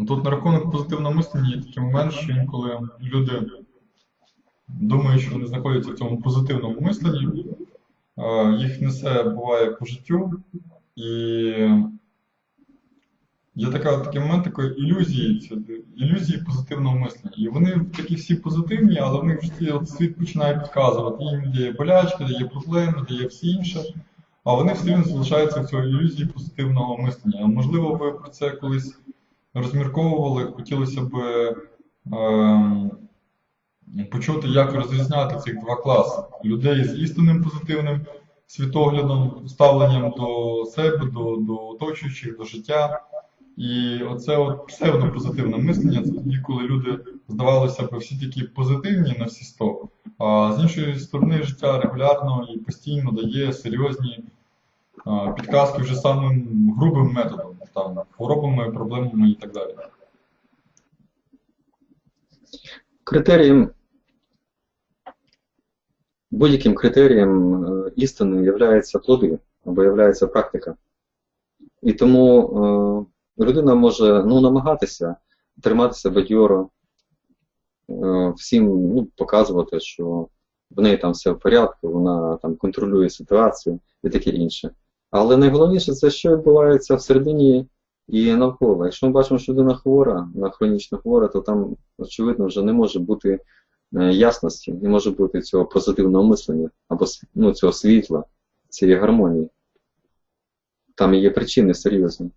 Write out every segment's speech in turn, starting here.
Ну, Тут на рахунок позитивного мислення є такий момент, що інколи люди думають, що вони знаходяться в цьому позитивному мисленні, їх несе буває по життю, і є така, такий момент такої ілюзії, ілюзії позитивного мислення. І вони такі всі позитивні, але в них в світ починає підказувати. Їм є болячки, є проблеми, є все інше. А вони все рівно залишаються в цій ілюзії позитивного мислення. Можливо, ви про це колись розмірковували, хотілося б ем, почути, як розрізняти цих два класи людей з істинним позитивним світоглядом, ставленням до себе, до, до оточуючих, до життя. І оце от псевдопозитивне мислення, це тоді, коли люди, здавалося б, всі такі позитивні на всі 100, а з іншої сторони життя регулярно і постійно дає серйозні підказки вже самим грубим методом, там, хворобами, проблемами і так далі. Критерієм, будь-яким критерієм е, істини є плоди або є практика. І тому е, людина може ну, намагатися триматися бадьоро, е, всім ну, показувати, що в неї там все в порядку, вона там контролює ситуацію і таке інше. Але найголовніше це, що відбувається всередині і навколо. Якщо ми бачимо, що людина хвора, на хронічно хвора, то там, очевидно, вже не може бути е, ясності, не може бути цього позитивного мислення або ну, цього світла, цієї гармонії. Там є причини серйозні.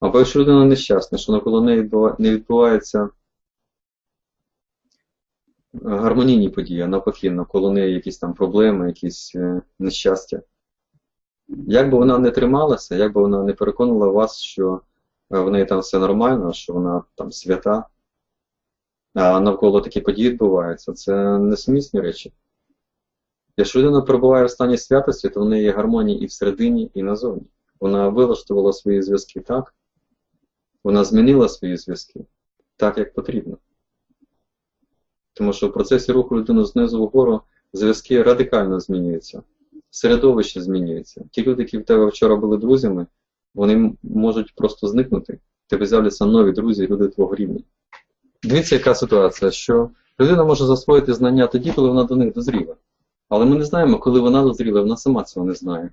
Або якщо людина нещасна, що навколо неї не відбувається гармонійні події, а навпаки, навколо неї якісь там проблеми, якісь е, нещастя. Як би вона не трималася, як би вона не переконала вас, що е, в неї там все нормально, що вона там свята, а навколо такі події відбуваються, це несумісні речі. Якщо людина перебуває в стані святості, то в неї є гармонія і всередині, і назовні. Вона вилаштувала свої зв'язки так, вона змінила свої зв'язки так, як потрібно. Тому що в процесі руху людини знизу вгору зв'язки радикально змінюються середовище змінюється. Ті люди, які в тебе вчора були друзями, вони можуть просто зникнути. Тебе з'являться нові друзі, люди твого рівня. Дивіться, яка ситуація, що людина може засвоїти знання тоді, коли вона до них дозріла. Але ми не знаємо, коли вона дозріла, вона сама цього не знає.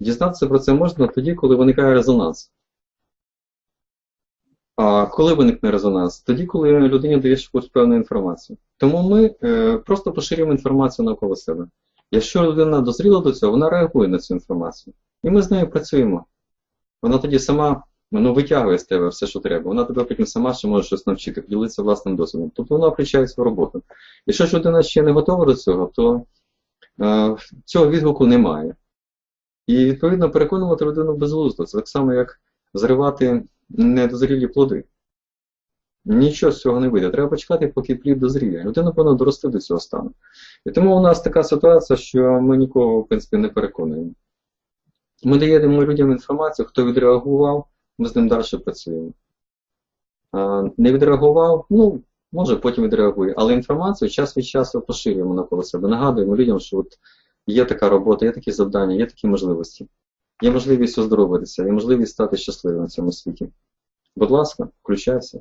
Дізнатися про це можна тоді, коли виникає резонанс. А коли виникне резонанс? Тоді, коли людині даєш якусь певну інформацію. Тому ми е, просто поширюємо інформацію навколо себе. Якщо людина дозріла до цього, вона реагує на цю інформацію. І ми з нею працюємо. Вона тоді сама ну, витягує з тебе все, що треба. Вона тебе потім сама ще може щось навчити, поділитися власним досвідом. Тобто вона включає свою роботу. Якщо ж людина ще не готова до цього, то е, цього відгуку немає. І відповідно переконувати людину безглуздо. Це так само, як зривати недозрілі плоди. Нічого з цього не вийде. Треба почекати, поки плід дозріє. Людина повинна дорости до цього стану. І тому у нас така ситуація, що ми нікого, в принципі, не переконуємо. Ми даємо людям інформацію, хто відреагував, ми з ним далі працюємо. Не відреагував, ну, може потім відреагує, але інформацію час від часу поширюємо навколо себе. Нагадуємо людям, що от є така робота, є такі завдання, є такі можливості. Є можливість оздоровитися, є можливість стати щасливим в цьому світі. Будь ласка, включайся.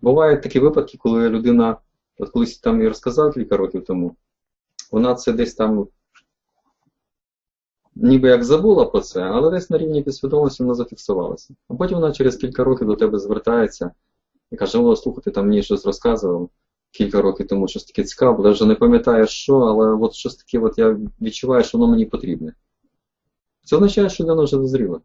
Бувають такі випадки, коли людина, от колись там і розказав кілька років тому, вона це десь там ніби як забула про це, але десь на рівні підсвідомості вона зафіксувалася. А потім вона через кілька років до тебе звертається і каже, о, слухай, ти там мені щось розказував кілька років тому, щось таке цікаве, я вже не пам'ятаю що, але от щось таке от я відчуваю, що воно мені потрібне. Це означає, що людина вже дозріла.